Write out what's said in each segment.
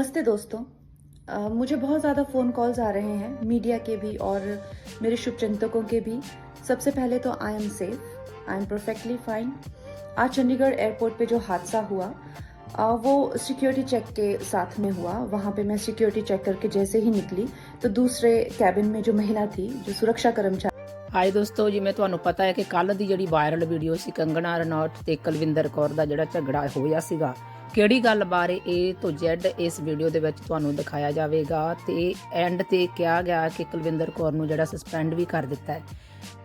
नमस्ते दोस्तों। अ, मुझे बहुत ज़्यादा फ़ोन कॉल्स आ रहे हैं मीडिया के भी और मेरे शुभचिंतकों के भी। सबसे पहले तो I am safe I am perfectly fine आज चंडीगढ़ एयरपोर्ट पे जो हादसा हुआ अ, वो सिक्योरिटी चेक के साथ में हुआ। वहाँ पे मैं सिक्योरिटी चेक करके जैसे ही निकली तो दूसरे कैबिन में जो महिला थी जो सुरक्षा कर्मचारी ਹਾਈ ਦੋਸਤੋ ਜਿਵੇਂ ਤੁਹਾਨੂੰ ਪਤਾ ਹੈ ਕਿ ਕੱਲ ਦੀ ਜਿਹੜੀ ਵਾਇਰਲ ਵੀਡੀਓ ਸੀ ਕੰਗਣਾ ਰਣੌਤ ਤੇ ਕੁਲਵਿੰਦਰ ਕੌਰ ਦਾ ਜਿਹੜਾ ਝਗੜਾ ਹੋਇਆ ਸੀਗਾ ਕਿਹੜੀ ਗੱਲ ਬਾਰੇ A ਤੋਂ Z ਇਸ ਵੀਡੀਓ ਦੇ ਵਿੱਚ ਤੁਹਾਨੂੰ ਦਿਖਾਇਆ ਜਾਵੇਗਾ ਤੇ ਐਂਡ ਤੇ ਕਿਹਾ ਗਿਆ ਕਿ ਕੁਲਵਿੰਦਰ ਕੌਰ ਨੂੰ ਜਿਹੜਾ ਸਸਪੈਂਡ ਵੀ ਕਰ ਦਿੱਤਾ ਹੈ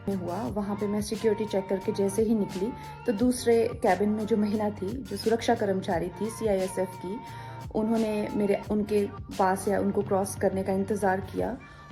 में हुआ वहाँ पे मैं सिक्योरिटी चेक करके जैसे ही निकली तो दूसरे कैबिन में जो महिला थी जो सुरक्षा कर्मचारी थी सीआईएसएफ की उन्होंने मेरे उनके पास या उनको क्रॉस करने का इंतज़ार किया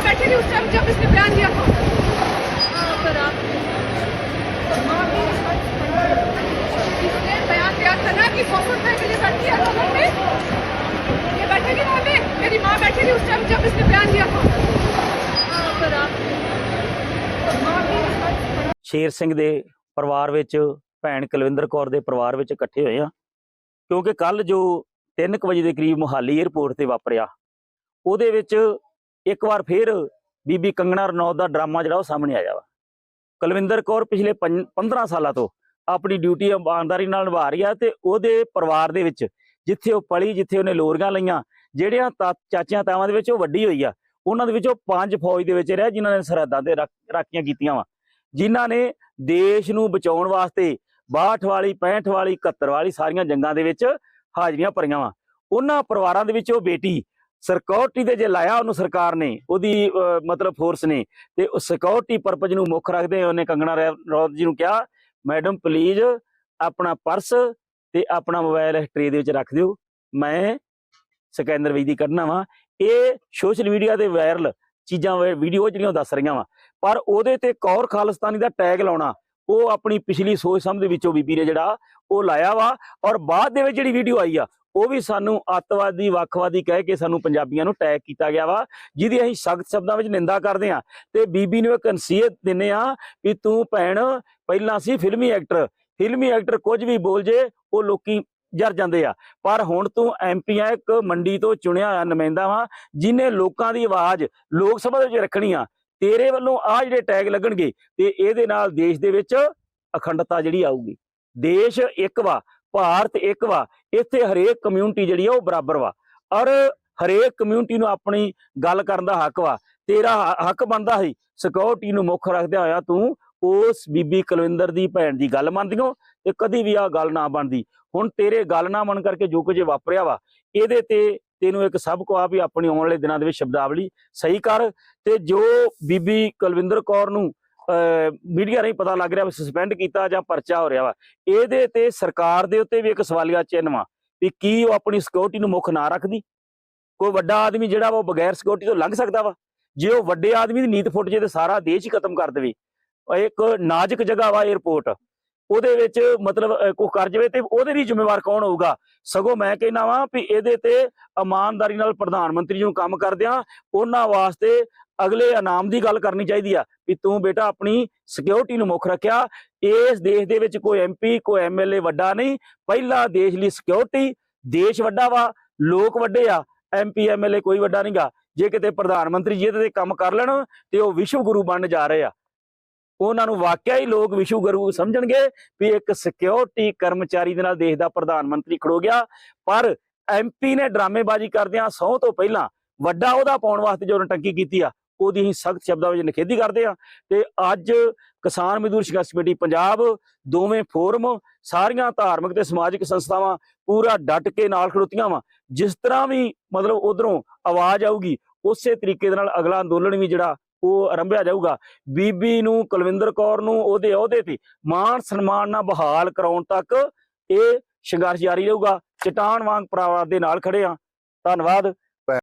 वहाँ बैठे थे उस टाइम जब इसने बयान दिया था इसने बयान दिया था ना कि सौ सौ रुपए के लिए बैठ किया था हमने ये बैठे थे वहाँ पे मेरी माँ बैठी थी उस टाइम जब इसने बयान दिया था ਸ਼ੇਰ ਸਿੰਘ ਦੇ ਪਰਿਵਾਰ ਵਿੱਚ ਭੈਣ ਕੁਲਵਿੰਦਰ ਕੌਰ ਦੇ ਪਰਿਵਾਰ ਵਿੱਚ ਇਕੱਠੇ ਹੋਏ ਆ ਕਿਉਂਕਿ ਕੱਲ ਜੋ 3 ਵਜੇ ਦੇ ਕਰੀਬ ਮੁਹਾਲੀ 에ਅਰਪੋਰਟ ਤੇ ਵਾਪਰਿਆ ਉਹਦੇ ਵਿੱਚ ਇੱਕ ਵਾਰ ਫੇਰ ਬੀਬੀ ਕੰਗਣਾ ਰਣੌਤ ਦਾ ਡਰਾਮਾ ਜਿਹੜਾ ਉਹ ਸਾਹਮਣੇ ਆਇਆ ਵਾ। ਕੁਲਵਿੰਦਰ ਕੌਰ ਪਿਛਲੇ ਪੰਜ- 15 ਸਾਲਾਂ ਤੋਂ ਆਪਣੀ ਡਿਊਟੀ ਇਮਾਨਦਾਰੀ ਨਾਲ ਨਿਭਾ ਰਹੀ ਆ ਤੇ ਉਹਦੇ ਪਰਿਵਾਰ ਦੇ ਵਿੱਚ ਜਿੱਥੇ ਉਹ ਪਲੀ, ਜਿੱਥੇ ਉਹਨੇ ਲੋਰੀਆਂ ਲਈਆਂ, ਜਿਹੜਿਆਂ ਤਾ- ਚਾਚਿਆਂ ਤਾਵਾਂ ਦੇ ਵਿੱਚ ਉਹ ਵੱਡੀ ਹੋਈ ਆ। ਉਹਨਾਂ ਦੇ ਵਿੱਚੋਂ ਪੰਜ ਫੌਜ ਦੇ ਵਿੱਚ ਰਿਹਾ ਜਿਨ੍ਹਾਂ ਨੇ ਸਰਹੱਦਾਂ ਤੇ ਰਾਖ- ਰਾਖੀਆਂ ਕੀਤੀਆਂ ਵਾ। ਜਿਨ੍ਹਾਂ ਨੇ ਦੇਸ਼ ਨੂੰ ਬਚਾਉਣ ਵਾਸਤੇ 62 ਵਾਲੀ 65 ਵਾਲੀ 71 ਵਾਲੀ ਸਾਰੀਆਂ ਜੰਗਾਂ ਦੇ ਵਿੱਚ ਹਾਜ਼ਰੀਆਂ ਭਰੀਆਂ ਵਾ। ਉਹਨਾਂ ਪਰਿਵਾਰਾਂ ਦੇ ਵਿੱਚ ਉਹ ਬੇਟੀ ਸਿਕਿਉਰਿਟੀ 'ਤੇ ਜੇ ਲਾਇਆ ਉਹਨੂੰ ਸਰਕਾਰ ਨੇ, ਉਹਦੀ ਮਤਲਬ ਫੋਰਸ ਨੇ, ਤੇ ਉਹ ਸਿਕਿਉਰਿਟੀ ਪਰਪਸ ਨੂੰ ਮੁੱਖ ਰੱਖਦੇ ਉਹਨੇ ਕੰਗਣਾ ਰੈ- ਜੀ ਨੂੰ ਕਿਹਾ ਮੈਡਮ ਪਲੀਜ਼ ਆਪਣਾ ਪਰਸ ਤੇ ਆਪਣਾ ਮੋਬਾਈਲ ਹਿਸਟਰੀ ਦੇ ਵਿੱਚ ਰੱਖ ਦਿਓ। ਮੈਂ ਸਕੈਨਰ ਵਿੱਚ ਕੱਢਣਾ ਵਾ। ਇਹ ਸੋਸ਼ਲ ਮੀਡੀਆ ਤੇ ਵਾਇਰਲ ਚੀਜ਼ਾਂ ਵੀਡੀਓ ਜਿਹੜੀਆਂ ਉਹ ਦੱਸ ਰਹੀਆਂ ਵਾ। ਪਰ ਉਹਦੇ ਤੇ ਕੌਰ ਖਾਲਿਸਤਾਨੀ ਦਾ ਟੈਗ ਲਾਉਣਾ, ਉਹ ਆਪਣੀ ਪਿਛਲੀ ਸੋਚ ਸਮਝ ਦੇ ਵਿੱਚੋਂ ਬੀਬੀ ਨੇ ਜਿਹੜਾ, ਉਹ ਲਾਇਆ ਵਾ। ਔਰ ਬਾਅਦ ਦੇ ਵਿੱਚ ਜਿਹੜੀ ਵੀਡੀਓ ਆਈ ਆ ਉਹ ਵੀ ਸਾਨੂੰ ਅੱਤਵਾਦੀ, ਵੱਖਵਾਦੀ ਕਹਿ ਕੇ ਸਾਨੂੰ ਪੰਜਾਬੀਆਂ ਨੂੰ ਟੈਗ ਕੀਤਾ ਗਿਆ ਵਾ, ਜਿਹਦੀ ਅਸੀਂ ਸਖਤ ਸ਼ਬਦਾਂ ਵਿੱਚ ਨਿੰਦਾ ਕਰਦੇ ਆ ਤੇ ਬੀਬੀ ਨੂੰ ਇੱਕ ਨਸੀਹਤ ਦਿੰਨੇ ਆ ਵੀ ਤੂੰ ਭੈਣ, ਪਹਿਲਾਂ ਸੀ ਫਿਲਮੀ ਐਕਟਰ ਫਿਲਮੀ ਐਕਟਰ ਕੁਝ ਵੀ ਬੋਲ ਜੇ, ਉਹ ਲੋਕੀ ਜਰ ਜਾਂਦੇ ਆ। ਪਰ ਹੁਣ ਤੂੰ ਐਮਪੀ ਆ ਇੱਕ ਮੰਡੀ ਤੋਂ ਚੁਣਿਆ ਹੋਇਆ ਨੁਮਾਇੰਦਾ ਵਾ ਜਿਨੇ ਲੋਕਾਂ ਦੀ ਆਵਾਜ਼ ਲੋਕ ਸਭਾ ਦੇ ਵਿੱਚ ਰੱਖਣੀ ਆ। ਤੇਰੇ ਵੱਲੋਂ ਆ ਜਿਹੜੇ ਟੈਗ ਲੱਗਣਗੇ, ਤੇ ਇਹਦੇ ਨਾਲ ਦੇਸ਼ ਦੇ ਵਿੱਚ ਅਖੰਡਤਾ ਜਿਹੜੀ ਆਊਗੀ। ਦੇਸ਼ ਇੱਕ ਵਾ ਭਾਰਤ ਇੱਕ ਵਾ, ਇੱਥੇ ਹਰੇਕ ਕਮਿਊਨਿਟੀ ਜਿਹੜੀ ਆ ਉਹ ਬਰਾਬਰ ਵਾ। ਔਰ ਹਰੇਕ ਕਮਿਊਨਿਟੀ ਨੂੰ ਆਪਣੀ ਗੱਲ ਕਰਨ ਦਾ ਹੱਕ ਵਾ। ਤੇਰਾ ਹੱਕ ਬਣਦਾ ਹੈ ਸਿਕਿਉਰਿਟੀ ਨੂੰ ਮੁੱਖ ਰੱਖਦਿਆਂ ਹੋਇਆ ਤੂੰ ਉਸ ਬੀਬੀ ਕੁਲਵਿੰਦਰ ਦੀ ਭੈਣ ਦੀ ਗੱਲ ਮੰਨਦੀਓ ਤੇ ਕਦੀ ਵੀ ਆ ਗੱਲ ਨਾ ਬਣਦੀ। ਹੁਣ ਤੇਰੇ ਗੱਲ ਨਾ ਮੰਨ ਕਰਕੇ ਜੋ ਕੁਝ ਵਾਪਰਿਆ ਵਾ, ਇਹਦੇ ਤੇ ਤੈਨੂੰ ਇੱਕ ਸਭ ਕੋ ਆ ਵੀ ਆਪਣੀ ਆਉਣ ਵਾਲੇ ਦਿਨਾਂ ਦੇ ਵਿੱਚ ਸ਼ਬਦਾਵਲੀ ਸਹੀ ਕਰ ਤੇ ਜੋ ਬੀਬੀ ਕੁਲਵਿੰਦਰ ਕੌਰ ਨੂੰ ਮੀਡੀਆ ਰਾਹੀਂ ਪਤਾ ਲੱਗ ਰਿਹਾ ਵੀ ਸਸਪੈਂਡ ਕੀਤਾ ਜਾਂ ਪਰਚਾ ਹੋ ਰਿਹਾ ਵਾ। ਇਹਦੇ ਤੇ ਸਰਕਾਰ ਦੇ ਉੱਤੇ ਵੀ ਇੱਕ ਸਵਾਲੀਆ ਚਿੰਨ੍ਹ ਵਾ ਵੀ ਕੀ ਉਹ ਆਪਣੀ ਸਿਕਿਉਰਿਟੀ ਨੂੰ ਮੁੱਖ ਨਾ ਰੱਖਦੀ? ਕੋਈ ਵੱਡਾ ਆਦਮੀ ਜਿਹੜਾ ਉਹ ਬਗੈਰ ਸਿਕਿਉਰਿਟੀ ਤੋਂ ਲੰਘ ਸਕਦਾ ਵਾ? ਜੇ ਉਹ ਵੱਡੇ ਆਦਮੀ ਦੀ ਨੀਤ ਫੁੱਟ ਜੇ ਤੇ ਸਾਰਾ ਦੇਸ਼ ਹੀ ਖਤਮ ਕਰ ਦੇਵੇ। ਇੱਕ ਨਾਜ਼ੁਕ ਜਗ੍ਹਾ ਵਾ 에어ਪੋਰਟ ਉਹਦੇ ਵਿੱਚ ਮਤਲਬ ਕੋਈ ਕਰ ਜਾਵੇ ਤੇ ਉਹਦੇ ਲਈ ਜ਼ਿੰਮੇਵਾਰ ਕੌਣ ਹੋਊਗਾ? ਸਗੋਂ ਮੈਂ ਕਹਿੰਦਾ ਵਾਂ ਵੀ ਇਹਦੇ ਤੇ ਇਮਾਨਦਾਰੀ ਨਾਲ ਪ੍ਰਧਾਨ ਮੰਤਰੀ ਨੂੰ ਕੰਮ ਕਰਦਿਆਂ ਉਹਨਾਂ ਵਾਸਤੇ ਅਗਲੇ ਇਨਾਮ ਦੀ ਗੱਲ ਕਰਨੀ ਚਾਹੀਦੀ ਆ ਵੀ ਤੂੰ ਬੇਟਾ ਆਪਣੀ ਸਿਕਿਉਰਿਟੀ ਨੂੰ ਮੁੱਖ ਰੱਖਿਆ, ਇਸ ਦੇਸ਼ ਦੇ ਵਿੱਚ ਕੋਈ ਐਮਪੀ ਕੋਈ ਐਮਐਲਏ ਵੱਡਾ ਨਹੀਂ, ਪਹਿਲਾ ਦੇਸ਼ ਲਈ ਸਿਕਿਉਰਿਟੀ ਦੇਸ਼ ਵੱਡਾ ਵਾ, ਲੋਕ ਵੱਡੇ ਆ ਐਮਪੀ ਐਮਐਲਏ ਕੋਈ ਵੱਡਾ ਨਹੀਂਗਾ, ਜੇ ਕਿਤੇ ਪ੍ਰਧਾਨ ਮੰਤਰੀ ਜੀ ਇਹਦੇ ਤੇ ਕੰਮ ਕਰ ਲੈਣ ਤੇ ਉਹ ਵਿਸ਼ਵ ਗੁਰੂ ਬਣ ਜਾ ਰਹੇ ਆ। ਉਹਨਾਂ ਨੂੰ ਵਾਕਿਆ ਹੀ ਲੋਕ ਵਿਸ਼ਵ ਗੁਰੂ ਸਮਝਣਗੇ ਵੀ ਇੱਕ ਸਿਕਿਉਰਿਟੀ ਕਰਮਚਾਰੀ ਦੇ ਨਾਲ ਦੇਸ਼ ਦਾ ਪ੍ਰਧਾਨ ਮੰਤਰੀ ਖੜੋ ਗਿਆ, ਪਰ ਐਮਪੀ ਨੇ ਡਰਾਮੇਬਾਜ਼ੀ ਕਰਦਿਆਂ ਸਹੁੰ ਤੋਂ ਪਹਿਲਾਂ ਵੱਡਾ ਉਹਦਾ ਪਾਉਣ ਵਾਸਤੇ ਜੋ ਨਟੰਕੀ ਕੀਤੀ ਆ ਉਹਦੀ ਅਸੀਂ ਸਖਤ ਸ਼ਬਦਾਂ ਵਿੱਚ ਨਿਖੇਧੀ ਕਰਦੇ ਆ ਤੇ ਅੱਜ ਕਿਸਾਨ ਮਜ਼ਦੂਰ ਸੰਘਰਸ਼ ਕਮੇਟੀ ਪੰਜਾਬ ਦੋਵੇਂ ਫੋਰਮ ਸਾਰੀਆਂ ਧਾਰਮਿਕ ਤੇ ਸਮਾਜਿਕ ਸੰਸਥਾਵਾਂ ਪੂਰਾ ਡਟ ਕੇ ਨਾਲ ਖੜੋਤੀਆਂ ਵਾ। ਜਿਸ ਤਰ੍ਹਾਂ ਵੀ ਮਤਲਬ ਉਧਰੋਂ ਆਵਾਜ਼ ਆਊਗੀ, ਉਸੇ ਤਰੀਕੇ ਦੇ ਨਾਲ ਅਗਲਾ ਅੰਦੋਲਨ ਵੀ ਜਿਹੜਾ ਉਹ ਆਰੰਭਿਆ ਜਾਊਗਾ। ਬੀਬੀ ਨੂੰ, ਕੁਲਵਿੰਦਰ ਕੌਰ ਨੂੰ, ਉਹਦੇ ਅਹੁਦੇ ਤੇ ਮਾਣ ਸਨਮਾਨ ਨਾਲ ਬਹਾਲ ਕਰਾਉਣ ਤੱਕ ਇਹ ਸੰਘਰਸ਼ ਜਾਰੀ ਰਹੂਗਾ। ਚਟਾਨ ਵਾਂਗ ਪਰਿਵਾਰ ਦੇ ਨਾਲ ਖੜੇ ਆ ਧੰਨਵਾਦ।